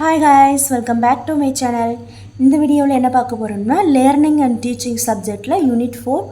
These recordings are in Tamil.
Hi ஹாய்ஸ் welcome back to my channel இந்த வீடியோவில் என்ன பார்க்க போகிறோம்னா லேர்னிங் அண்ட் டீச்சிங் சப்ஜெக்டில் யூனிட் ஃபோர்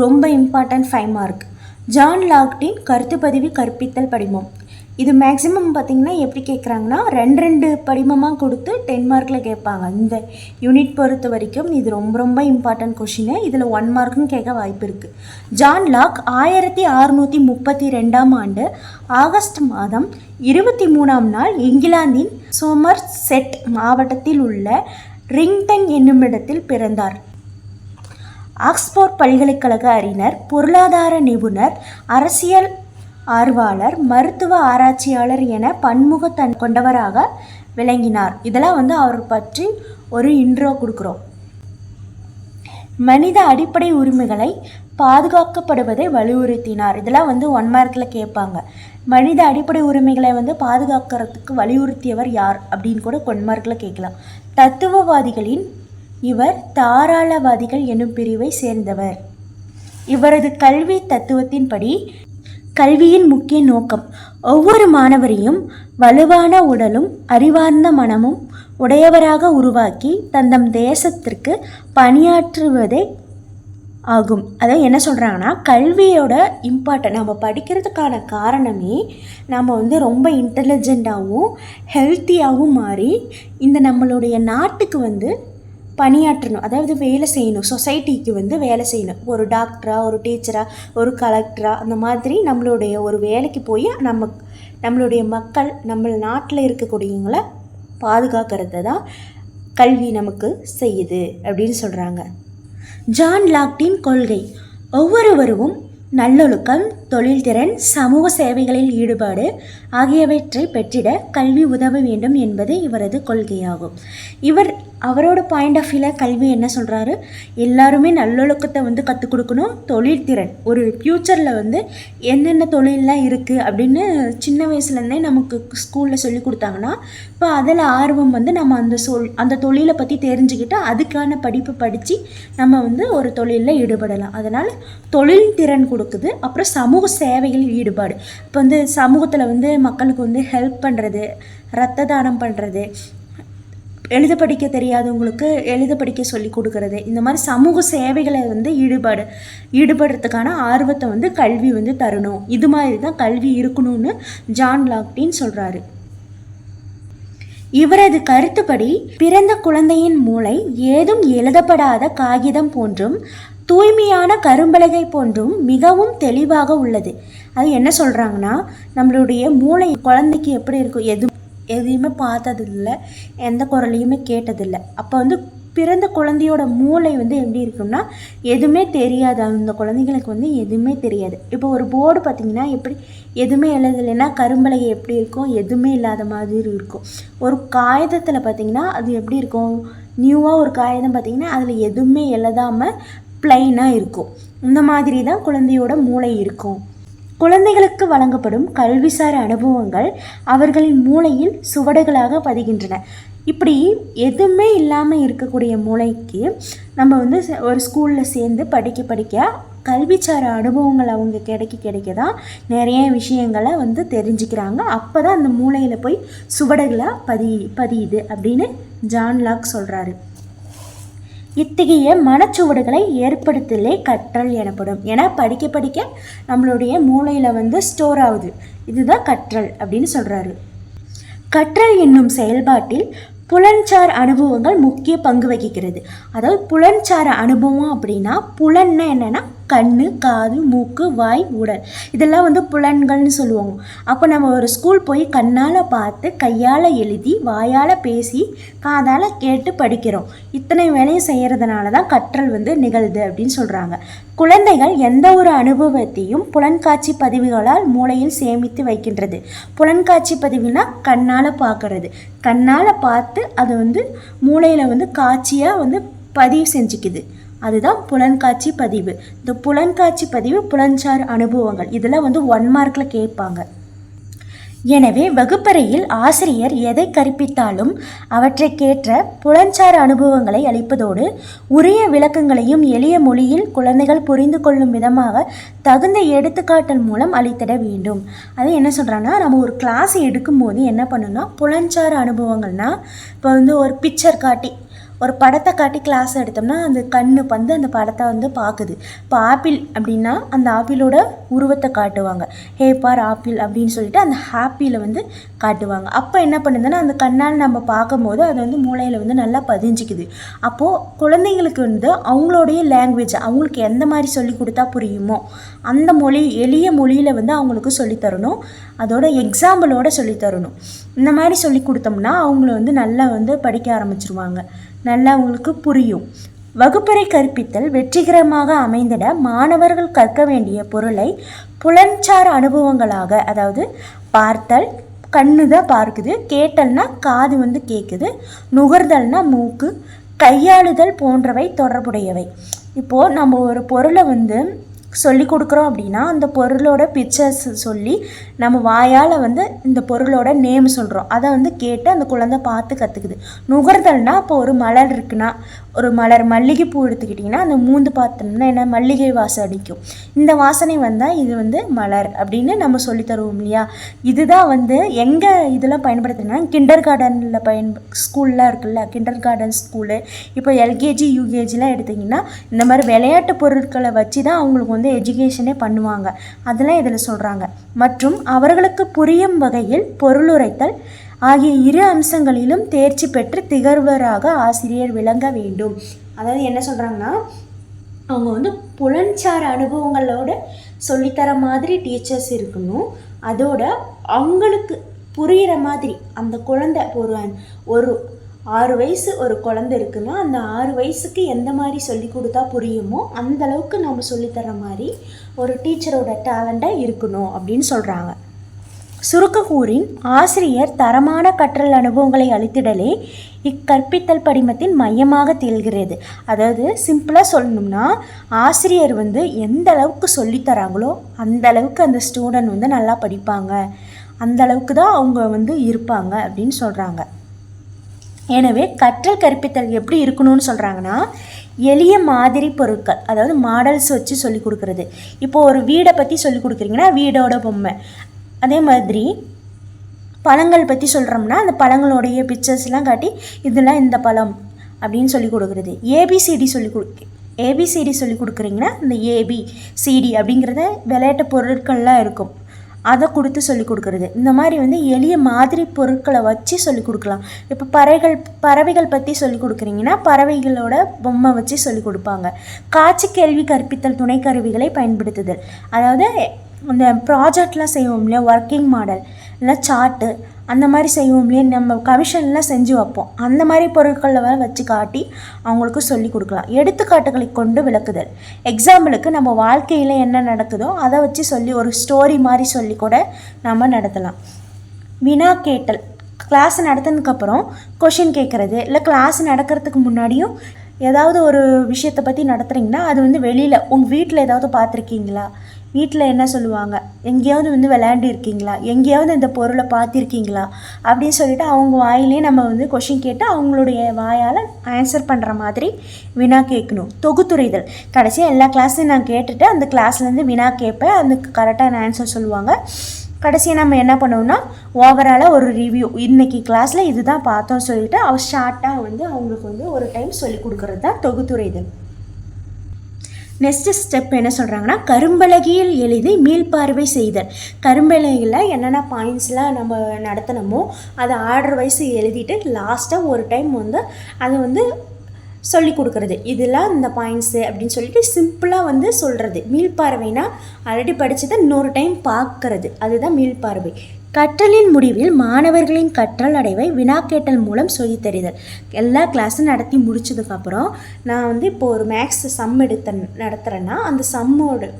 ரொம்ப இம்பார்ட்டன்ட் ஃபைவ் மார்க் ஜான் லாக்டின் கருத்து பதிவு கற்பித்தல் படிமம். இது மேக்ஸிமம் பார்த்திங்கன்னா எப்படி கேட்குறாங்கன்னா ரெண்டு ரெண்டு படிமமாக கொடுத்து டென் மார்க்கில் கேட்பாங்க. இந்த யூனிட் பொறுத்த வரைக்கும் இது ரொம்ப ரொம்ப இம்பார்ட்டன்ட் கொஷினு இதில் ஒன் மார்க்கும் கேட்க வாய்ப்பு இருக்குது ஜான் லாக் ஆயிரத்தி அறுநூற்றி முப்பத்தி ரெண்டாம் ஆண்டு ஆகஸ்ட் மாதம் இருபத்தி மூணாம் நாள் இங்கிலாந்தின் சோமர் செட் மாவட்டத்தில் உள்ள ரிங்டன் என்னுமிடத்தில் பிறந்தார். ஆக்ஸ்போர்ட் பல்கலைக்கழக அறிஞர் பொருளாதார நிபுணர் அரசியல் ஆர்வலர் மருத்துவ ஆராய்ச்சியாளர் என பன்முகத்தன் கொண்டவராக விளங்கினார். இதெல்லாம் வந்து அவர் பற்றி ஒரு இன்ட்ரோ கொடுக்குறோம். மனித அடிப்படை உரிமைகளை பாதுகாக்கப்படுவதை வலியுறுத்தினார். இதெல்லாம் வந்து ஒன் மார்க்கில் கேட்பாங்க. மனித அடிப்படை உரிமைகளை வந்து பாதுகாக்கிறதுக்கு வலியுறுத்தியவர் யார் அப்படின்னு கூட ஒன் மார்க்கில் கேட்கலாம். தத்துவவாதிகளின் இவர் தாராளவாதிகள் என்னும் பிரிவை சேர்ந்தவர். இவரது கல்வி தத்துவத்தின்படி கல்வியின் முக்கிய நோக்கம். ஒவ்வொரு மாணவரையும் வலுவான உடலும் அறிவார்ந்த மனமும் உடையவராக உருவாக்கி தந்தம் தேசத்திற்கு பணியாற்றுவதே ஆகும். அதை என்ன சொல்கிறாங்கன்னா கல்வியோட இம்பார்ட்டன் நம்ம படிக்கிறதுக்கான காரணமே நம்ம வந்து ரொம்ப இன்டெலிஜெண்ட்டாகவும் ஹெல்த்தியாகவும் மாறி இந்த நம்மளுடைய நாட்டுக்கு வந்து பணியாற்றணும். அதாவது வேலை செய்யணும். சொசைட்டிக்கு வந்து வேலை செய்யணும். ஒரு டாக்டராக ஒரு டீச்சராக ஒரு கலெக்டராக அந்த மாதிரி நம்மளுடைய ஒரு வேலைக்கு போய் நம்ம நம்மளுடைய மக்கள் நம்ம நாட்டில் இருக்கக்கூடியவங்கள பாதுகாக்கிறது தான் கல்வி நமக்கு செய்யுது அப்படின்னு சொல்கிறாங்க ஜான் லாக்டின் கொள்கை. ஒவ்வொருவரும் நல்லொழுக்கம் தொழில்திறன் சமூக சேவைகளில் ஈடுபாடு ஆகியவற்றை பெற்றிட கல்வி உதவ வேண்டும் என்பது இவரது கொள்கையாகும். இவர் அவரோட பாயிண்ட் ஆஃப் வியூவில் கல்வி என்ன சொல்கிறாரு எல்லாருமே நல்லொழுக்கத்தை வந்து கற்றுக் கொடுக்கணும். தொழில்திறன் ஒரு ஃப்யூச்சரில் வந்து என்னென்ன தொழிலெலாம் இருக்குது அப்படின்னு சின்ன வயசுலேருந்தே நமக்கு ஸ்கூலில் சொல்லி கொடுத்தாங்கன்னா இப்போ அதில் ஆர்வம் வந்து நம்ம அந்த சொல் அந்த தொழிலை பற்றி தெரிஞ்சுக்கிட்டு அதுக்கான படிப்பு படித்து நம்ம வந்து ஒரு தொழிலில் ஈடுபடலாம். அதனால் தொழில் திறன் கொடுக்குது அப்புறம் சமூக சமூக சேவைகளில் ஈடுபாடு. இப்போ வந்து சமூகத்தில் வந்து மக்களுக்கு வந்து ஹெல்ப் பண்ணுறது ரத்த தானம் பண்ணுறது எழுத படிக்க தெரியாதவங்களுக்கு எழுத படிக்க சொல்லி கொடுக்கறது இந்த மாதிரி சமூக சேவைகளை வந்து ஈடுபாடு ஈடுபடுறதுக்கான ஆர்வத்தை வந்து கல்வி வந்து தரணும். இது மாதிரி தான் கல்வி இருக்கணும்னு ஜான் லாக்டின் சொல்கிறாரு இவரது கருத்துப்படி பிறந்த குழந்தையின் மூளை ஏதும் எழுதப்படாத காகிதம் போன்றும் தூய்மையான கரும்பலகை போன்றும் மிகவும் தெளிவாக உள்ளது. அது என்ன சொல்கிறாங்கன்னா நம்மளுடைய மூளை குழந்தைக்கு எப்படி இருக்கும்? எது எதையுமே பார்த்ததில்ல. எந்த குரலையுமே கேட்டதில்லை. அப்போ வந்து பிறந்த குழந்தையோட மூளை வந்து எப்படி இருக்கும்னா எதுவுமே தெரியாது. அந்த குழந்தைங்களுக்கு வந்து எதுவுமே தெரியாது. இப்போ ஒரு போர்டு பார்த்திங்கன்னா எப்படி எதுவுமே எழுதலைன்னா கரும்பலகை எப்படி இருக்கும்? எதுவுமே இல்லாத மாதிரி இருக்கும். ஒரு காகிதத்தில் பார்த்திங்கன்னா அது எப்படி இருக்கும்? நியூவாக ஒரு காகிதம் பார்த்திங்கன்னா அதில் எதுவுமே எழுதாமல் ப்ளைனாக இருக்கும். இந்த மாதிரி தான் குழந்தையோட மூளை இருக்கும். குழந்தைகளுக்கு வழங்கப்படும் கல்விசார் அனுபவங்கள் அவர்களின் மூளையில் சுவடுகளாக பதிகின்றன. இப்படி எதுவுமே இல்லாமல் இருக்கக்கூடிய மூளைக்கு நம்ம வந்து ஒரு ஸ்கூலில் சேர்ந்து படிக்க படிக்க கல்விச்சார அனுபவங்கள் அவங்க கிடைக்க கிடைக்க தான் நிறைய விஷயங்களை வந்து தெரிஞ்சுக்கிறாங்க. அப்போ தான் அந்த மூளையில் போய் சுவடுகளாக பதி பதியுது அப்படின்னு ஜான் லாக் சொல்கிறாரு இத்தகைய மனச்சுவடுகளை ஏற்படுத்தலே கற்றல் எனப்படும். ஏன்னா படிக்க படிக்க நம்மளுடைய மூளையில் வந்து ஸ்டோர் ஆகுது. இதுதான் கற்றல் அப்படின்னு சொல்கிறாரு கற்றல் என்னும் செயல்பாட்டில் புலன்சார் அனுபவங்கள் முக்கிய பங்கு வகிக்கிறது. அதாவது புலன்சார அனுபவம் அப்படின்னா புலன்னா என்னென்னா கண் காது மூக்கு வாய் உடல். இதெல்லாம் வந்து புலன்கள்னு சொல்லுவாங்க. அப்போ நம்ம ஒரு ஸ்கூல் போய் கண்ணால் பார்த்து கையால் எழுதி வாயால் பேசி காதால் கேட்டு படிக்கிறோம். இத்தனை வேலையும் செய்கிறதுனால தான் கற்றல் வந்து நிகழ்து அப்படின்னு சொல்கிறாங்க குழந்தைகள் எந்த ஒரு அனுபவத்தையும் புலன்காட்சி பதிவுகளால் மூளையில் சேமித்து வைக்கின்றது. புலன்காட்சி பதிவுனா கண்ணால் பார்க்கறது. கண்ணால் பார்த்து அது வந்து மூளையில் வந்து காட்சியாக வந்து பதிவு செஞ்சுக்குது. அதுதான் புலன்காட்சி பதிவு. இந்த புலன்காட்சி பதிவு புலன்சார் அனுபவங்கள். இதெல்லாம் வந்து ஒன் மார்க்கில் கேட்பாங்க. எனவே வகுப்பறையில் ஆசிரியர் எதை கற்பித்தாலும் அவற்றைக்கேற்ற புலன்சார் அனுபவங்களை அளிப்பதோடு உரிய விளக்கங்களையும் எளிய மொழியில் குழந்தைகள் புரிந்து கொள்ளும் விதமாக தகுந்த எடுத்துக்காட்டல் மூலம் அளித்திட வேண்டும். அது என்ன சொல்கிறாங்கன்னா நம்ம ஒரு கிளாஸ் எடுக்கும்போது என்ன பண்ணணும்னா புலன்சார் அனுபவங்கள்னா இப்போ வந்து ஒரு பிக்சர் காட்டி ஒரு படத்தை காட்டி கிளாஸ் எடுத்தோம்னா அந்த கண்ணு வந்து அந்த படத்தை வந்து பார்க்குது. இப்போ ஆப்பிள் அப்படின்னா அந்த ஆப்பிளோட உருவத்தை காட்டுவாங்க. ஹே பார் ஆப்பிள் அப்படின்னு சொல்லிட்டு அந்த ஹாப்பியில் வந்து காட்டுவாங்க. அப்போ என்ன பண்ணுதுன்னா அந்த கண்ணால் நம்ம பார்க்கும்போது அது வந்து மூளையில் வந்து நல்லா பதிஞ்சிக்குது. அப்போது குழந்தைங்களுக்கு வந்து அவங்களுடைய லாங்குவேஜ் அவங்களுக்கு எந்த மாதிரி சொல்லி கொடுத்தா புரியுமோ அந்த மொழி எளிய மொழியில் வந்து அவங்களுக்கு சொல்லித் தரணும். அதோட எக்ஸாம்பிளோட சொல்லித்தரணும் இந்த மாதிரி சொல்லி கொடுத்தோம்னா அவங்கள வந்து நல்லா வந்து படிக்க ஆரம்பிச்சிருவாங்க. நல்லா அவங்களுக்கு புரியும். வகுப்பறை கற்பித்தல் வெற்றிகரமாக அமைந்திட மாணவர்கள் கற்க வேண்டிய பொருளை புலன்சார் அனுபவங்களாக அதாவது பார்த்தல் கண்ணு தான் பார்க்குது கேட்டல்னா காது வந்து கேட்குது நுகர்தல்னா மூக்கு கையாளுதல் போன்றவை தொடர்புடையவை. இப்போது நம்ம ஒரு பொருளை வந்து சொல்லி கொடுக்குறோம் அப்படின்னா அந்த பொருளோட பிக்சர்ஸ் சொல்லி நம்ம வாயால் வந்து இந்த பொருளோட நேம் சொல்கிறோம் அதை வந்து கேட்டு அந்த குழந்தை பார்த்து கற்றுக்குது நுகர்தல்னா இப்போ ஒரு மலர் இருக்குன்னா ஒரு மலர் மல்லிகைப்பூ எடுத்துக்கிட்டிங்கன்னா அந்த மூந்து பார்த்தோம்னா என்ன? மல்லிகை வாசம் அடிக்கும். இந்த வாசனை வந்தால் இது வந்து மலர் அப்படின்னு நம்ம சொல்லி தருவோம் இல்லையா? இதுதான் வந்து எங்கே இதெல்லாம் பயன்படுத்துனா கிண்டர் கார்டனில் பயன் ஸ்கூல்லாம் இருக்குல்ல கிண்டர் கார்டன் ஸ்கூலு இப்போ எல்கேஜி யூகேஜிலாம் எடுத்திங்கன்னா இந்த மாதிரி விளையாட்டு பொருட்களை வச்சு தான் அவங்களுக்கு வந்து எஜுகேஷனே பண்ணுவாங்க. அதெல்லாம் இதில் சொல்கிறாங்க மற்றும் அவர்களுக்கு புரியும் வகையில் பொருளுரைத்தல் ஆகிய இரு அம்சங்களிலும் தேர்ச்சி பெற்று திகழ்வராக ஆசிரியர் விளங்க வேண்டும். அதாவது என்ன சொல்கிறாங்கன்னா அவங்க வந்து புலன்சார் அனுபவங்களோட சொல்லித்தர மாதிரி டீச்சர்ஸ் இருக்கணும். அதோட அவங்களுக்கு புரிகிற மாதிரி அந்த குழந்தை ஒரு ஒரு ஆறு வயசு ஒரு குழந்தை இருக்குன்னா அந்த ஆறு வயசுக்கு எந்த மாதிரி சொல்லி கொடுத்தா புரியுமோ அந்த அளவுக்கு நம்ம சொல்லித்தர மாதிரி ஒரு டீச்சரோட டேலண்ட்டாக இருக்கணும் அப்படின்னு சொல்கிறாங்க சுருக்ககூரின் ஆசிரியர் தரமான கற்றல் அனுபவங்களை அளித்திடலே இக்கற்பித்தல் படிமத்தின் மையமாக திகழ்கிறது. அதாவது சிம்பிளாக சொல்லணும்னா ஆசிரியர் வந்து எந்த அளவுக்கு சொல்லித்தராங்களோ அந்த அளவுக்கு அந்த ஸ்டூடெண்ட் வந்து நல்லா படிப்பாங்க. அந்த அளவுக்கு தான் அவங்க வந்து இருப்பாங்க அப்படின்னு சொல்கிறாங்க எனவே கற்றல் கற்பித்தல் எப்படி இருக்கணும்னு சொல்கிறாங்கன்னா எளிய மாதிரி பொருட்கள் அதாவது மாடல்ஸ் வச்சு சொல்லி கொடுக்குறது. இப்போ ஒரு வீடை பற்றி சொல்லி கொடுக்குறீங்கன்னா வீடோட பொம்மை. அதே மாதிரி பழங்கள் பற்றி சொல்கிறோம்னா அந்த பழங்களுடைய பிக்சர்ஸ்லாம் காட்டி இதெல்லாம் இந்த பழம் அப்படின்னு சொல்லி கொடுக்குறது. ஏபிசிடி சொல்லி கொடு ஏபிசிடி சொல்லி கொடுக்குறீங்கன்னா இந்த ஏபி சிடி அப்படிங்கிறத விளையாட்டு பொருட்கள்லாம் இருக்கும். அதை கொடுத்து சொல்லிக் கொடுக்குறது. இந்த மாதிரி வந்து எளிய மாதிரி பொருட்களை வச்சு சொல்லிக் கொடுக்கலாம். இப்போ பறவைகள் பறவைகள் பற்றி சொல்லி கொடுக்குறீங்கன்னா பறவைகளோட பொம்மை வச்சு சொல்லிக் கொடுப்பாங்க. காட்சி கேள்வி கற்பித்தல் துணை கருவிகளை பயன்படுத்துதல். அதாவது இந்த ப்ராஜெக்ட்லாம் செய்வோம் இல்லையா? ஒர்க்கிங் மாடல் இல்லை சார்ட்டு அந்த மாதிரி செய்வோம் இல்லையா நம்ம கமிஷன்லாம் செஞ்சு வைப்போம். அந்த மாதிரி பொருட்களை வச்சு காட்டி அவங்களுக்கு சொல்லி கொடுக்கலாம். எடுத்துக்காட்டுகளை கொண்டு விளக்குதல். எக்ஸாம்பிளுக்கு நம்ம வாழ்க்கையில் என்ன நடக்குதோ அதை வச்சு சொல்லி ஒரு ஸ்டோரி மாதிரி சொல்லி கூட நம்ம நடத்தலாம். வினா கேட்டல். கிளாஸ் நடத்தினதுக்கப்புறம் கொஷின் கேட்குறது. இல்லை கிளாஸ் நடக்கிறதுக்கு முன்னாடியும் ஏதாவது ஒரு விஷயத்தை பற்றி நடத்துகிறீங்கன்னா அது வந்து வெளியில் உங்கள் வீட்டில் ஏதாவது பார்த்துருக்கீங்களா? வீட்டில் என்ன சொல்லுவாங்க? எங்கேயாவது வந்து விளையாண்டுருக்கீங்களா எங்கேயாவது இந்த பொருளை பார்த்துருக்கீங்களா? அப்படின்னு சொல்லிட்டு அவங்க வாயிலே நம்ம வந்து கொஷின் கேட்டு அவங்களுடைய வாயால் ஆன்சர் பண்ணுற மாதிரி வினா கேட்கணும். தொகுத்துரைதல். கடைசியாக எல்லா கிளாஸையும் நான் கேட்டுட்டு அந்த கிளாஸ்லேருந்து வினா கேட்பேன் அதுக்கு கரெக்டான ஆன்சர் சொல்லுவாங்க. கடைசியாக நம்ம என்ன பண்ணுவோம்னா ஓவராலாக ஒரு ரிவ்யூ இன்றைக்கி கிளாஸில் இதுதான் பார்த்தோம் சொல்லிட்டு அவர் ஷார்ட்டாக வந்து அவங்களுக்கு வந்து ஒரு டைம் சொல்லி கொடுக்குறது தான் தொகுத்துரைதல். நெக்ஸ்ட் ஸ்டெப் என்ன சொல்கிறாங்கன்னா கரும்பலகையில் எழுதி மீள்பார்வை செய்தல். கரும்பலகையில் என்னென்ன பாயிண்ட்ஸ்லாம் நம்ம நடத்தினமோ அதை ஆர்டர் வைஸ் எழுதிட்டு லாஸ்ட்டாக ஒரு டைம் வந்து அது வந்து சொல்லி கொடுக்குறது. இதெல்லாம் இந்த பாயிண்ட்ஸு அப்படின்னு சொல்லிட்டு சிம்பிளாக வந்து சொல்கிறது மீள்பார்வைனா ஆல்ரெடி படித்ததை இன்னொரு டைம் பார்க்கறது. அதுதான் மீள்பார்வை கற்றலின் முடிவில் மாணவர்களின் கற்றல் அடைவை வினாக்கேட்டல் மூலம் சொல்லித்தருதல். எல்லா கிளாஸும் நடத்தி முடிச்சதுக்கப்புறம் நான் வந்து இப்போ ஒரு மேக்ஸ் சம் எடுத்த நடத்துகிறேன்னா அந்த சம்மோட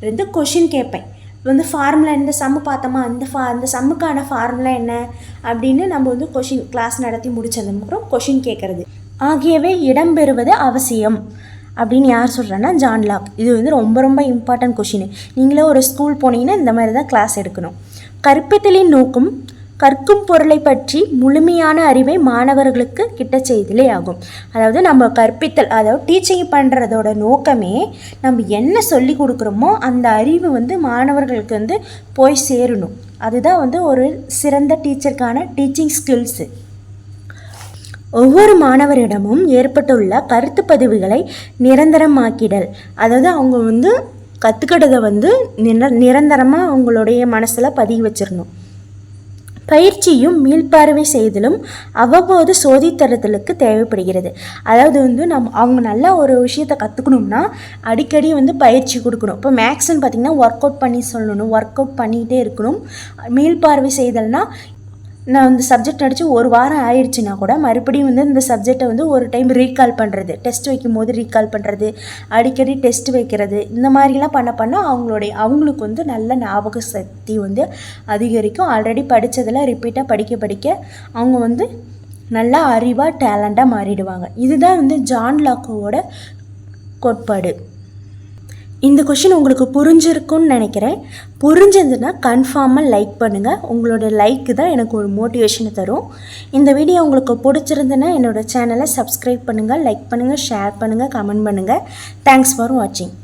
இருந்து கொஷின் கேட்பேன். வந்து ஃபார்முலா இந்த சம்மு பார்த்தோமா? அந்த ஃபா அந்த சம்முக்கான ஃபார்முலா என்ன? அப்படின்னு நம்ம வந்து கொஷின் கிளாஸ் நடத்தி முடிச்சதுக்கப்புறம் கொஷின் கேட்குறது. ஆகியவை இடம்பெறுவது அவசியம். அப்படின்னு யார் சொல்கிறேன்னா ஜான் லாக் இது வந்து ரொம்ப ரொம்ப இம்பார்ட்டன்ட் கொஷின் நீங்களே ஒரு ஸ்கூல் போனீங்கன்னா இந்த மாதிரி தான் கிளாஸ் எடுக்கணும். கற்பித்தலின் நோக்கம் கற்கும் பொருளை பற்றி முழுமையான அறிவை மாணவர்களுக்கு கிட்ட செய்தலே ஆகும். அதாவது நம்ம கற்பித்தல் அதாவது டீச்சிங் பண்ணுறதோட நோக்கமே நம்ம என்ன சொல்லி கொடுக்குறோமோ அந்த அறிவு வந்து மாணவர்களுக்கு வந்து போய் சேரணும். அதுதான் வந்து ஒரு சிறந்த டீச்சருக்கான டீச்சிங் ஸ்கில்ஸு ஒவ்வொரு மாணவரிடமும் ஏற்பட்டுள்ள கருத்து பதிவுகளை நிரந்தரமாக்கிடல். அதாவது அவங்க வந்து கற்றுக்கிட்டதை வந்து நிர நிரந்தரமாக அவங்களுடைய மனசில் பதிவு வச்சிடணும் பயிற்சியும் மீள்பார்வை செய்தலும் அவ்வப்போது சோதித்தரத்தலுக்கு தேவைப்படுகிறது. அதாவது வந்து நம் அவங்க நல்லா ஒரு விஷயத்தை கற்றுக்கணும்னா அடிக்கடி வந்து பயிற்சி கொடுக்கணும். இப்போ மேக்ஸ்ன்னு பார்த்திங்கன்னா ஒர்க் அவுட் பண்ணி சொல்லணும் ஒர்க் அவுட் பண்ணிகிட்டே இருக்கணும் மீள்பார்வை செய்தல்னா நான் இந்த சப்ஜெக்ட் நடித்து ஒரு வாரம் ஆயிடுச்சுன்னா கூட மறுபடியும் வந்து இந்த சப்ஜெக்டை வந்து ஒரு டைம் ரீகால் பண்ணுறது டெஸ்ட் வைக்கும் போது ரீகால் பண்ணுறது அடிக்கடி டெஸ்ட் வைக்கிறது. இந்த மாதிரிலாம் பண்ண பண்ண அவங்களுடைய அவங்களுக்கு வந்து நல்ல ஞாபக சக்தி வந்து அதிகரிக்கும். ஆல்ரெடி படித்ததில் ரிப்பீட்டாக படிக்க படிக்க அவங்க வந்து நல்லா அறிவாக டேலண்ட்டாக மாறிடுவாங்க. இதுதான் வந்து ஜான் லாக்கோவோட கோட்பாடு. இந்த கொஷின் உங்களுக்கு புரிஞ்சிருக்கும்னு நினைக்கிறேன். புரிஞ்சதுன்னா கன்ஃபார்மாக லைக் பண்ணுங்கள் உங்களோட லைக்கு தான் எனக்கு ஒரு மோட்டிவேஷனை தரும். இந்த வீடியோ உங்களுக்கு பிடிச்சிருந்துன்னா என்னோடய சேனலை சப்ஸ்கிரைப் பண்ணுங்கள் லைக் பண்ணுங்கள் ஷேர் பண்ணுங்கள் கமெண்ட் பண்ணுங்கள் தேங்க்ஸ் ஃபார் வாட்சிங்